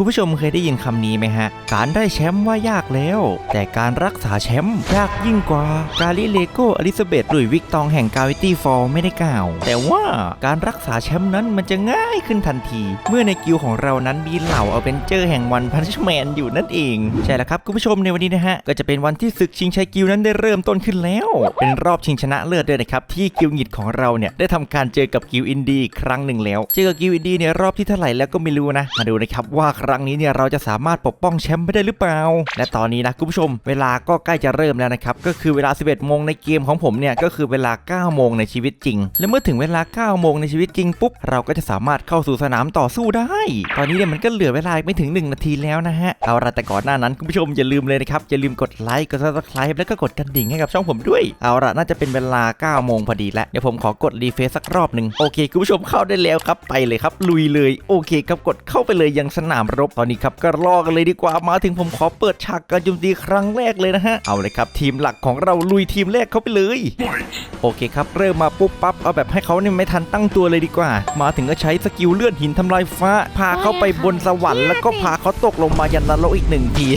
คุณผู้ชมเคยได้ยินคำนี้ไหมฮะ การได้แชมป์ว่ายากแล้ว แต่การรักษาแชมป์ยากยิ่งกว่า กาลิเลโกอลิซาเบธหลุยวิกตองแห่งกาวิตี้ฟอลไม่ได้กล่าว แต่ว่าการรักษาแชมป์นั้นมันจะง่ายขึ้นทันที เมื่อในกิลด์ของเรานั้นมีเหล่าเอเวนเจอร์แห่งวันพันชแมนอยู่นั่นเอง ใช่แล้วครับคุณผู้ชมในวันนี้นะฮะ ก็จะเป็นวันที่ศึกชิงชัยกิลด์นั้นได้เริ่มต้นขึ้นแล้ว เป็นรอบชิงชนะเลิศด้วยนะครับที่กิลด์หงิดของเราเนี่ยได้ทำการเจอกับกิลด์อินดีครั้งหนึ่งแล้ว เจอกับกิลด์อินดี้เนี่ยรอบที่เท่าไหร่แล้วก็ไม่รู้นะ มาดูนะครับว่าครั้งนี้เนี่ยเราจะสามารถปกป้องแชมป์ไปได้หรือเปล่า และตอนนี้นะคุณผู้ชม เวลาก็ใกล้จะเริ่มแล้วนะครับก็คือเวลา 11โมงในเกมของผมเนี่ยก็คือเวลา 9 โมงในชีวิตจริง และเมื่อถึงเวลา 9 โมงในชีวิตจริงปุ๊บเราก็จะสามารถเข้าสู่สนามต่อสู้ได้ ตอนนี้เนี่ยมันก็เหลือเวลาไม่ถึง 1 นาทีแล้วนะฮะเอาละแต่ก่อนหน้านั้นคุณผู้ชมอย่าลืมเลยนะครับอย่าลืมกดไลค์กด subscribe แล้วก็กดกระดิ่งให้กับช่องผมด้วย เอาละน่าจะเป็นเวลา 9 โมงพอดีแล้วเดี๋ยวผมขอกดรีเฟซสักรอบหนึ่งโอเคคุณผู้ชมเข้าได้แล้วครับไปเลยครับลุยเลยโอเคครับกดเข้าไปเลยยังสนามรบ ตอนนี้ครับก็รอกันเลยดีกว่ามาถึงผมขอเปิดฉากการโจมตีครั้งแรกเลยนะฮะเอาเลยครับทีมหลักของเราลุยทีมแรกเข้าไปเลย โอเคครับเริ่มมาปุ๊บปั๊บเอาแบบให้เขาเนี่ยไม่ทันตั้งตัวเลยดีกว่า มาถึงก็ใช้สกิลเลื่อนหินทำลายฟ้า พาเขาไปบนสวรรค์แล้วก็พาเขาตกลงมายันนรกอีกหนึ่งที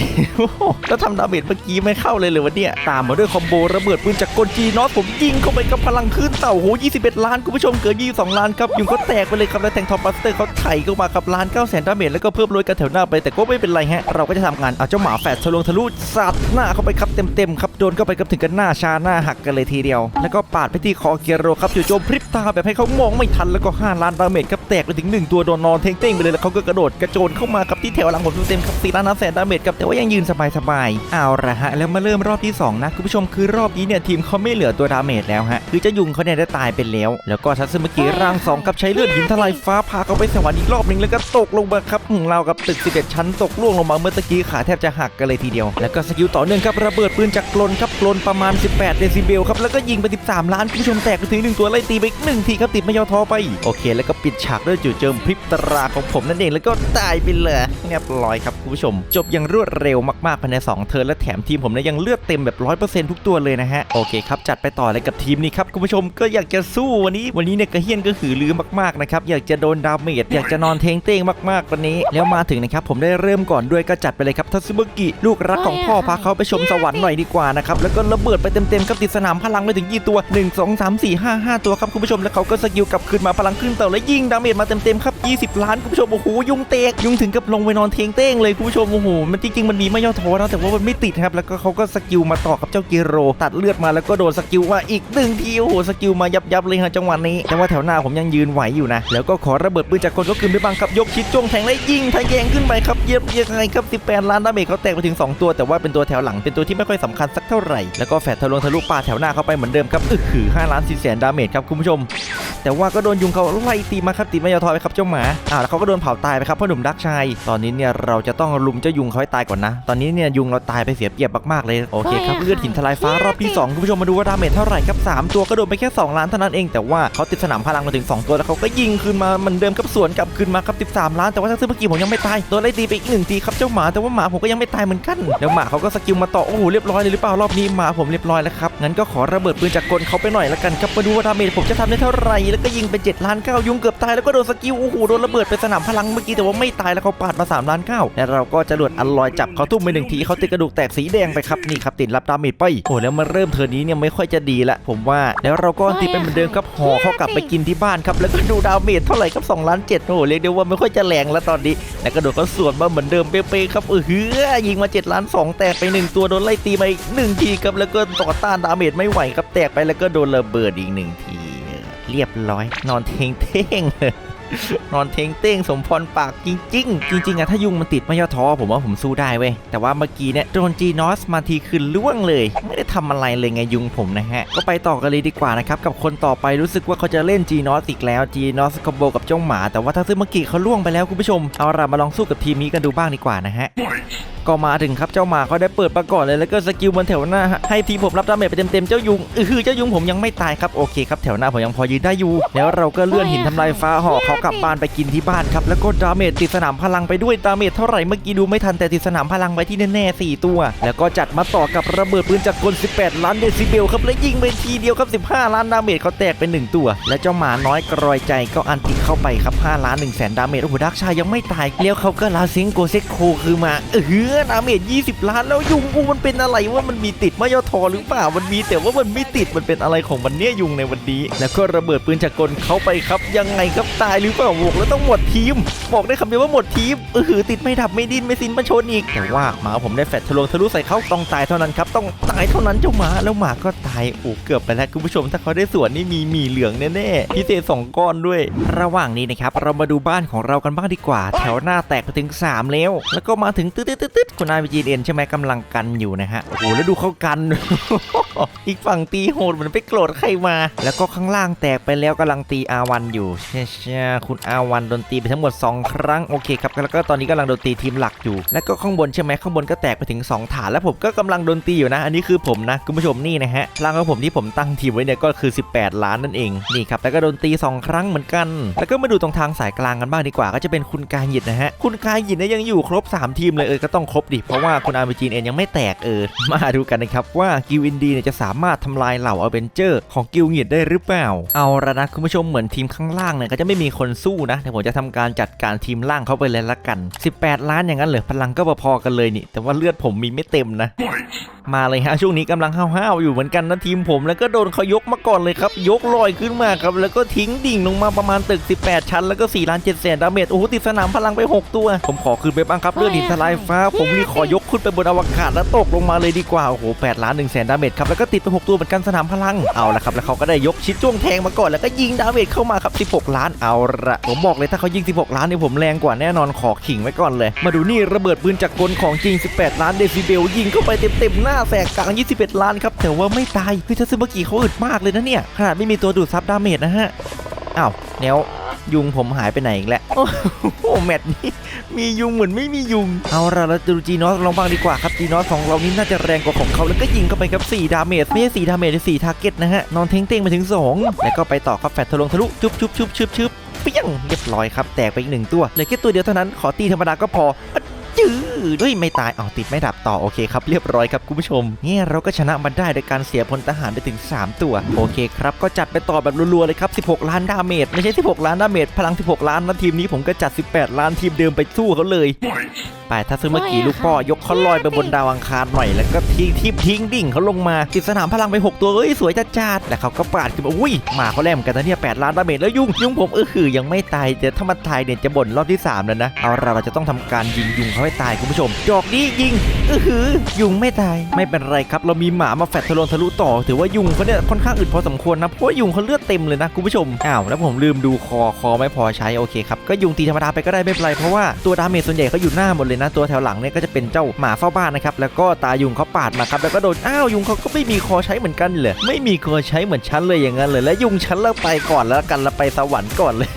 แล้วทำดาเมจเมื่อกี้ไม่เข้าเลยเลยวะเนี่ยตามมาด้วยคอมโบระเบิดปืนจากกลจีนอสผมยิงเข้าไปกับพลังขึ้นเต่าโห21 ล้านคุณผู้ชมเกิน22 ล้านครับยุงก็แตกไปเลยครับแล้วแทงทอมบัสเตอร์เขาไถเข้ามากับล้าน9แสนดาเมจแล้วก็เพิ่มโรยกันแถวหน้าไปแต่ก็ไม่เป็นไรฮะ เราก็จะทำงานเอาเจ้าหมาแฝดทะลวงทะลุสัดหน้าเข้าไปครับเต็มๆครับโดนเข้าไปกับถึงกันหน้าชาหน้าหักกันเลยทีเดียว แล้วก็ปาดไปที่คอเกียโรครับจู่โจมพริบตาแบบให้เขามองไม่ทันแล้วก็5ล้านดาเมจครับแตกไปถึง 1 ตัวโดนนอนเท่งๆไปเลยแล้วเขาก็กระโดดกระโจนเข้ามากับที่แถวหลังผมเต็มๆครับ4ล้านแสนดาเมจครับแต่ว่ายังยืนสบายๆเอาละฮะแล้วมาเริ่มรอบที่สองนะคุณผู้ชมคือรอบนี้เนี่ยทีมเขาไม่เหลือตัวดาเมจแล้วฮะคือเจ้ายุงเขาเนี่ยได้ตายไปแล้ว แล้วก็ทัศเมื่อกี้ร่างสองกับใช้เลือดหินทลายฟ้าพาเขาไปสวรรค์อีกรอบหนึงแล้วก็ตกลงมาครับเรากับตึก 11 ชั้นตกล่วงลงมาเมื่อตะกี้ขาแทบจะหักกันเลยทีเดียว แล้วก็สกิลต่อเนื่องครับระเบิดปืนจากกลนครับกลนประมาณ 18 เดซิเบลครับแล้วก็ยิงไป 13 ล้านคุณผู้ชมแตกไปถึงหนึ่งตัวไล่ตีไปอีกหนึ่งทีครับติดไม่ยอท้อไป โอเค แล้วก็ปิดฉากด้วยจู่โจมพริบตราของผมนั่นเองแล้วก็ตายไปเลยเรียบร้อยครับคุณผู้ชม จบอย่างรวดเร็วมากๆภายใน2เทิร์นและแถมทีมผมเนี่ยยังเลือดเต็มแบบ100%ทุกตัวเลยนะฮะโอเคครับจัดไปต่อเลยกับทีมนี้ครับคุณผู้ชมก็อยากจะสู้วันนี้ วันนี้เนี่ยกระเฮียนก็หือลือมากๆนะครับอยากจะโดนดาเมจอยากจะนอนเทงเต้งมากๆวันนี้ แล้วมาถึงนะครับผมได้เริ่มก่อนด้วยก็จัดไปเลยครับทัสึเบกิลูกรักของพ่อพาเขาไปชมสวรรค์หน่อยดีกว่านะครับแล้วก็ระเบิดไปเต็มๆครับติดสนามพลังไปถึงกี่ตัว 1 2 3 4 5 5 ตัวครับคุณผู้ชมแล้วเขาก็สกิลกลับคืนมาพลังขึ้นเต่าและยิงดาเมจมาเต็มๆครับ 20 ล้านคุณผู้ชมโอ้โหยุงเตกยุงถึงกับลงไปนอนเทงเต้งเลยคุณผู้ชมโอ้โหมันจริงๆมันมีไม่ย่อท้อนะแต่ว่ามันไม่ติดครับแล้วก็เขาก็สกิลมาต่อกับเจ้าเกโร ตัดเลือดมาแล้วก็โดนสกิลมาอีกหนึ่งทีโอ้โหสกิลมายับยับๆเลยฮะจังหวะนี้แต่ว่าแถวหน้าผมยังยืนไหวอยู่นะแล้วก็ขอระเบิดปืนจากคนก็คืนไปบังครับยกชิดจ้วงแทงและยิงทะแยงขึ้นไปครับเย็บยังไงครับ 18 ล้านดาเมจเขาแตกไปถึง 2 ตัว แต่ว่าเป็นตัวแถวหลังเป็นตัวที่ไม่ค่อยสำคัญสักเท่าไหร่ แล้วก็แฟดทะลวงทะลุป่าแถวหน้าเข้าไปเหมือนเดิมครับอึคือ5ล้าน4แสนดาเมจครับคุณผู้ชม แต่ว่าก็โดนยุงเขาไล่ตีมาครับตีไม่ยอทอยไปครับเจ้าหมาอ่าแล้วเขาก็โดนเผาตายไปครับพ่อหนุ่มดักชายตอนนี้เนี่ยเราจะต้องลุมเจ้ายุงเขาให้ตายก่อนนะ ตอนนี้เนี่ยยุงเราตายไปเสียเปรียบมากๆเลยโอเคครับเลือดหินทลายฟ้ารอบที่สองคุณผู้ชมมาดูว่าดาเมจเท่าไหร่ครับสามตัวก็โดนไปแค่ 2 ล้านเท่านั้นเองแต่ว่าเขาติดสนามพลังมาถึง 2 ตัวแล้วเขาก็ยิงคืนมาเหมือนเดิมครับสวนกลับคืนมาครับ13 ล้านแต่ว่าถ้าซื้อเมื่อกี้ผมยังไม่ตายโดนไล่ตีไปอีกหนึ่งทีครับเจ้าหมาแต่ว่าหมาผมก็ยังไม่ตายเหมือนกันแล้วหมาเขาก็สกิลมาต่อโอ้โหเรียบร้อยเลยหรือเปล่ารอบนี้หมาผมเรียบร้อยแล้วครับงั้นก็ขอระเบิดปืนจากกลเขาไปหน่อยละกันครับมาดูว่าดาเมจผมจะทำได้เท่าไหร่แล้วก็ยิงไป7ล้านเก้ายุงเกือบตายแล้วก็โดนสกิลโอ้โหโดนระเบิดไปสนามพลังเมื่อกี้แต่ว่าไม่ตายแล้วเขาปาดมา3ล้านเก้าแล้วเราก็จะหลดอันลอยจับเขาทุ่มไปหนึ่งทีเขาติดกระดูกแตกสีแดงไปครับนี่ครับติดรับดาเมจไปโอ้แล้วมาเริ่มเทอร์นี้เนี่ยไม่ค่อยจะดีละผมว่าแล้วเราก็ติดเป็นเหมือนเดิมครับห่อเขากลับไปกินที่บ้านครับแล้วก็ดูดาเมจเท่าไหร่ครับ2ล้านเจ็ดโอ้เรียกได้ว่าไม่ค่อยจะแรงแล้วตอนนี้แกระโดดเขาสวนมาเหมือนเดิมเป๊ะๆครับเออเฮือยิงมา7ล้าน2แตกไปหนึ่งตัวโดนไล่ตีมาอีกหนึ่งทีครับแล้วก็ต่อต้านดาเมจไม่ไหวครับแตกไปแล้วก็โดนระเบิดอีกหนึ่งทีเรียบร้อย นอนเทงเท่ง นอนเทงเต้งสมพรปากจริง ๆ จริงๆอะถ้ายุงมันติดไม่ย่อท้อผมว่าผมสู้ได้เว้ย แต่ว่าเมื่อกี้เนี่ยโดนจีนอสมาทีคือล่วงเลย ไม่ได้ทำอะไรเลยไงยุงผมนะฮะ ก็ไปต่อกันเลยดีกว่านะครับ กับคนต่อไปรู้สึกว่าเขาจะเล่นจีนอสอีกแล้วจีนอสคอมโบกับเจ้าหมา แต่ว่าถ้าซื้อเมื่อกี้เขาล่วงไปแล้วคุณผู้ชมเอาเรามาลองสู้กับทีมนี้กันดูบ้างดีกว่านะฮะก็มาถึงครับเจ้าหมาก็ได้เปิดมาก่อนเลยแล้วก็สกิลบนแถวหน้า ให้ทีผมรับดาเมจไปเต็มๆเจ้ายุงเออคือเจ้ายุงผมยังไม่ตายครับโอเคครับแถวหน้าผมยังพอยืนได้อยู่แล้วเราก็เลื่อนหินทำลายฟ้าห่อเขากลับบ้านไปกินที่บ้านครับแล้วก็ดาเมจติดสนามพลังไปด้วยดาเมจเท่าไหร่เมื่อกี้ดูไม่ทันแต่ติดสนามพลังไว้ที่แน่ๆสี่ตัว แล้วก็จัดมาต่อกับระเบิดปืนจากกล 18 ล้านเดซิเบลครับและยิงไปทีเดียวครับ 15 ล้านดาเมจเขาแตกเป็นหนึ่งตัว และเจ้าหมาน้อยกรอยใจก็อันติเข้าไปครับ5ล้าน1แสนดาเมจโอ้โหดักชายยังไม่ตายแล้วเขาก็ลาซิงโกเซโคคือมาเออดาเมจ20 ล้านแล้วยุงกูมันเป็นอะไรว่ามันมีติดมายอทอหรือเปล่ามันมีแต่ว่ามันไม่ติดมันเป็นอะไรของมันเนี่ยยุงในวันนี้ แล้วก็ระเบิดปืนจากกลเขาไปครับ ยังไงครับตายหรือเปล่าบอกแล้วต้องหมดทีม บอกได้คำเดียวว่าหมดทีมเออติดไม่ดับไม่ดิ้นไม่สิ้นมาชนอีกแต่ว่าหมาผมได้แฟดทะลวงทะลุใส่เขาต้องตายเท่านั้นครับต้องตายเท่านั้นเจ้าหมาแล้วหมาก็ตายโอ้เกือบไปแล้วคุณผู้ชมถ้าเขาได้สวนนี่มีหมีเหลืองแน่ๆพิเศษสองก้อนด้วย ระหว่างนี้นะครับเรามาดูบ้านของเรากันบ้างดีกว่า แถวหน้าแตกไปถึง 3 แล้ว แล้วก็มาถึงตึ๊ดตึ๊ดคุณนายวีจีเอ็นใช่ไหมกำลังกันอยู่นะฮะ โอ้โห แล้วดูเขากัน อีกฝั่งตีโหดเหมือนไปโกรธใครมา แล้วก็ข้างล่างแตกไปแล้วกำลังตีอาวันอยู่ใช่ใช่คุณอาวันโดนตีไปทั้งหมด 2 ครั้ง โอเคครับ แล้วก็ตอนนี้กำลังโดนตีทีมหลักอยู่ แล้วก็ข้างบนใช่ไหมข้างบนก็แตกไปถึง 2 ฐาน แล้วผมก็กำลังโดนตีอยู่นะ อันนี้คือผมนะคุณผู้ชมนี่นะฮะพลังของผมที่ผมตั้งทีมไว้เนี่ยก็คือ 18 ล้านนั่นเอง นี่ครับ แล้วก็โดนตี 2 ครั้งเหมือนกัน แล้วก็มาดูตรงทางสายกลางกันบ้างดีกว่า ก็จะเป็นคุณกายหยิดนะฮะ คุณกายหยิดเนี่ยยังอยู่ครบ 3 ทีมเลยเออก็ต้องครบดิ เพราะว่าคุณอาร์บีจีเอ็นยังไม่แตกเออ มาดูกันนะครับว่ากิวอินดีเนี่ยจะสามารถทำลายเหล่าอเวนเจอร์ของกิวหยิดได้หรือเปล่า เอาละนะคุณผู้ชมเหมือนทีมข้างล่างเนี่ยก็จะไม่มีคนสู้นะแต่ผมจะทำการจัดการทีมล่างเข้าไปเลยละกัน 18 ล้านอย่างนั้นเหรอพลังก็พอๆกันเลยนี่ แต่ว่าเลือดผมมีไม่เต็มนะ มาเลยฮะช่วงนี้กำลังห้าวๆอยู่เหมือนกันนะทีมผมแล้วก็โดนเขายกมาก่อนเลยครับ ยกลอยขึ้นมาครับแล้วก็ทิ้งดิ่งลงมาประมาณตึก 18 ชั้น แล้วก็4ล้าน7แสนดาเมจโอ้โหติดสนามพลังไป 6 ตัว ผมขอคืนไปบ้างครับเลือดหินทลายฟ้าผผมนี่ขอยกขึ้นไปบนอวกาศแล้วตกลงมาเลยดีกว่า โอ้โห8ล้าน1แสนดาเมจครับ แล้วก็ติดไป6ตัวเหมือนกันสนามพลัง เอาละครับ แล้วเขาก็ได้ยกชิดจ้วงแทงมาก่อน แล้วก็ยิงดาเมจเข้ามาครับ 16 ล้าน เอาละผมบอกเลยถ้าเขายิง 16 ล้านเนี่ยผมแรงกว่าแน่นอนขอขิงไว้ก่อนเลย มาดูนี่ระเบิดปืนจากกลของจริง 18 ล้านเดซิเบลยิงเข้าไปเต็มๆหน้าแสกกลาง 21 ล้านครับ แต่ว่าไม่ตายคือทัศเมื่อกี้เขาอึดมากเลยนะเนี่ยขนาดไม่มีตัวดูดซับดาเมจนะฮะอ้าวแนว ยุงผมหายไปไหนอีกแล้ว โอ้โหแมตช์นี้มียุงเหมือนไม่มียุง เอาละเราดูจีนอสลองบ้างดีกว่าครับจีนอสของเรานี่น่าจะแรงกว่าของเขาแล้วก็ยิงเข้าไปครับ4ดาเมจไม่ใช่4ดาเมจแต่สี่ทาร์เก็ตนะฮะนอนเท้งเต้งมาถึง 2 แล้วก็ไปต่อครับแฟตทะลวงทะลุชุบชุบชุบชุบชุบเปี้ยงเรียบร้อยครับแตกไปอีกหนึ่งตัวเหลือแค่ตัวเดียวเท่านั้นขอตีธรรมดาก็พอจื้อด้วยไม่ตายอ๋อติดไม่ดับต่อโอเคครับเรียบร้อยครับคุณผู้ชมเนี่ยเราก็ชนะมันได้โดยการเสียพลทหารไปถึง 3 ตัว โอเคครับก็จัดไปต่อแบบรัวๆเลยครับ 16 ล้านดาเมจไม่ใช่ 16 ล้านดาเมจพลัง 16 ล้านนะทีมนี้ผมก็จัด 18 ล้านทีมเดิมไปสู้เขาเลยไปถ้าซื้อเมื่อกี้ลูกพ่อยกเขาลอยไปบนดาวอังคารหน่อยแล้วก็ทิ้งทิปทิ้งดิ่งเขาลงมาติดสนามพลังไป 6 ตัวเอ้ยสวยจัดจัดๆแล้วเขาก็ปาดขึ้นมาอุ้ยมาเขาแลมกันนะเนี่ย8ล้านดาเมจแล้วยุงยุงผมเออคือยังไม่ตายแต่ถ้ามันตายเนี่ยจะบ่นรอบที่3แล้วนะเอาเราจะต้องทำการยิงยุงเขาให้ตายคุณผู้ชมดอกนี้ยิงเออคือยุงไม่ตาย ไม่เป็นไรครับ เรามีหมามาแฟดทะลนทะลุต่อ ถือว่ายุงเขาเนี่ยค่อนข้างอึดพอสมควรนะ เพราะยุงเขาเลือดเต็มเลยนะคุณผู้ชม อ้าวแล้วผมลืมดูคอคอไม่พอใช้โอเคครับ ก็ยุงตีธรรมดาไปก็ได้ไม่เป็นไร เพราะว่าตัวดาเมจส่วนใหญ่เขาอยู่หน้าหมดเลยนะ ตัวแถวหลังเนี่ยก็จะเป็นเจ้าหมาเฝ้าบ้านนะครับ แล้วก็ตายุงเขาปาดมาครับ แล้วก็โดน อ้าวยุงเขาก็ไม่มีคอใช้เหมือนกันเลยไม่มีคอใช้เหมือนฉันเลยอย่างนั้นเลย และยุงฉันเลิกไปก่อนแล้วกันแล้วไปสวรรค์ก่อนเลย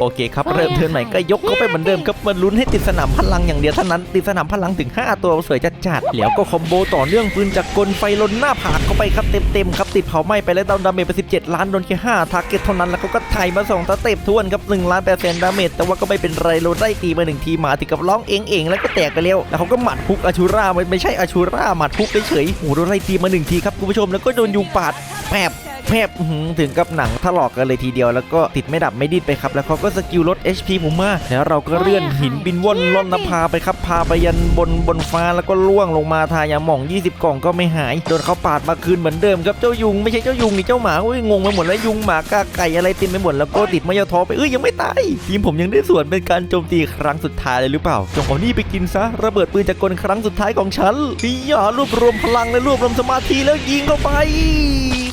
โอเคครับเริ่มเทิร์นใหม่ก็ยกเขาไปเหมือนเดิมครับมาลุ้นให้ติดสนามพลังอย่างเดียวเท่านั้นติดสนามพลังถึง 5 ตัวสวยจัดจัดๆแล้วก็คอมโบต่อเนื่องปืนจากกลไฟลนหน้าผากเข้าไปครับเต็มๆครับติดเผาไหม้ไปแล้วดาวดาเมจไป 17 ล้านโดนแค่5ทาร์เก็ตเท่านั้นแล้วเขาก็ไถ่มา2สเต็ปทวนครับ1ล้าน8แสนดาเมจแต่ว่าก็ไม่เป็นไรโรได้ตีมาหนึ่งทีหมาถึงกับร้องเองเองๆแล้วก็แตกไปแล้วแล้วเขาก็หมัดพุกอาชูราไม่ไม่ใช่อาชูราหมัดพุกเฉยๆโอ้โหโดนไล่ตีมาหนึ่งทีครับคุณผู้ชมแล้วก็โดนยุงปาดแผบ แพบอื้อหือถึงกับหนังถลอกกันเลยทีเดียว แล้วก็ติดไม่ดับไม่ดิ้นไปครับ แล้วเขาก็สกิลลด HP ผมมาแล้วเราก็เลื่อนหินบินว่อนล่อนนภาไปครับพาไปยันบนบนฟ้าแล้วก็ล่วงลงมาทายาหม่อง 20 กล่องก็ไม่หายโดนเขาปาดมาคืนเหมือนเดิมครับเจ้ายุงไม่ใช่เจ้ายุงนี่เจ้าหมาอุ้ยงงไปหมดแล้วยุงหมากาไก่อะไรเต็มไปหมดแล้วก็ติดมายาทอไปเอ้ยยังไม่ตายทีมผมยังได้ส่วนเป็นการโจมตีครั้งสุดท้ายเลยหรือเปล่าจงเอานี่ไปกินซะระเบิดปืนจากกลครั้งสุดท้ายของฉันพี่อย่ารวบรวมพลังและรวบรวมสมาธิแล้วยิงเข้าไป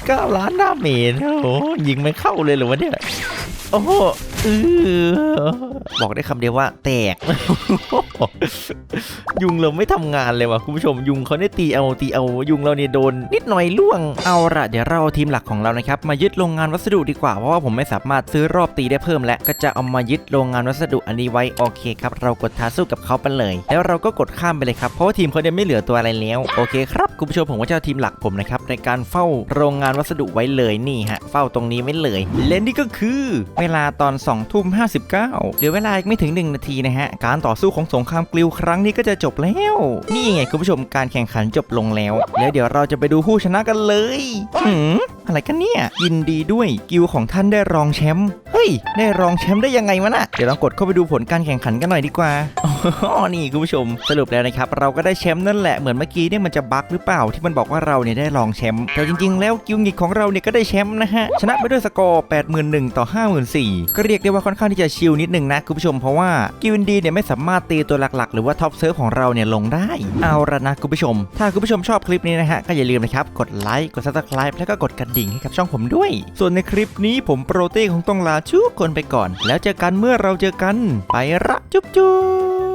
9 ล้านดาเมจโอ้ยิงไม่เข้าเลยหรือวะเนี่ย โอ้โห ออบอกได้คำเดียวว่าแตก ยุงเราไม่ทำงานเลยว่ะคุณผู้ชมยุงเขาเนี่ยตีเอาตีเอายุงเราเนี่ยโดน นิดหน่อยล่วงเอาละเดี๋ยวเราทีมหลักของเรานะครับ มายึดโรงงานวัสดุดีกว่าเพราะว่าผมไม่สามารถซื้อรอบตีได้เพิ่มแล้วก็จะเอามายึดโรงงานวัสดุอันนี้ไว้โอเคครับเรากดท้าสู้กับเขาไปเลย แล้วเราก็กดข้ามไปเลยครับเพราะว่าทีมเขาเนี่ยไม่เหลือตัวอะไรแล้วโอเคครับคุณผู้ชมผมก็จะเอาทีมหลักผมนะครับในการเฝ้าโรงงานวัสดุไว้เลยนี่ฮะเฝ้าตรงนี้ไว้เลย และนี่ก็คือ เวลาตอน2ทุ่ม59เหลือเวลาอีกไม่ถึง 1 นาทีนะฮะ การต่อสู้ของสงครามกลิวครั้งนี้ก็จะจบแล้ว นี่ไงคุณผู้ชมการแข่งขันจบลงแล้ว แล้วเดี๋ยวเราจะไปดูผู้ชนะกันเลยหืมอะไรกันเนี่ย ยินดีด้วยกิวของท่านได้รองแชมป์เฮ้ย ได้รองแชมป์ได้ยังไงวะน่ะเดี๋ยวลองกดเข้าไปดูผลการแข่งขันกันหน่อยดีกว่าอ๋อนี่คุณผู้ชม สรุปแล้วนะครับ เราก็ได้แชมป์นั่นแหละเหมือนเมื่อกี้เนี่ยมันจะบั๊กหรือเปล่าที่มันบอกว่าเราเนี่ยได้รองแชมป์แต่จริง ๆ แล้วกิวงิกของเราเนี่ยก็ได้แชมป์นะฮะชนะไปด้วยสกอร์81,000ต่อ54,000ก็เรียกได้ว่าค่อนข้างที่จะชิลนิดนึงนะคุณผู้ชมเพราะว่ากิวดีเนี่ยไม่สามารถตีตัวหลักๆ หรือว่าท็อปเซิร์ฟของเราเนี่ยลงได้เอาละนะคุณผู้ชม ถ้าคุณผู้ชมชอบคลิปนี้นะฮะก็อย่าลืมนะครับกดไลค์กด subscribe แล้วก็กดกระดิ่งให้กับช่องผมด้วย ส่วนในคลิปนี้ผมโปรเต้คงต้องลาทุกคนไปก่อน แล้วเจอกันเมื่อเราเจอกัน ไปละจุ๊บจุ๊บ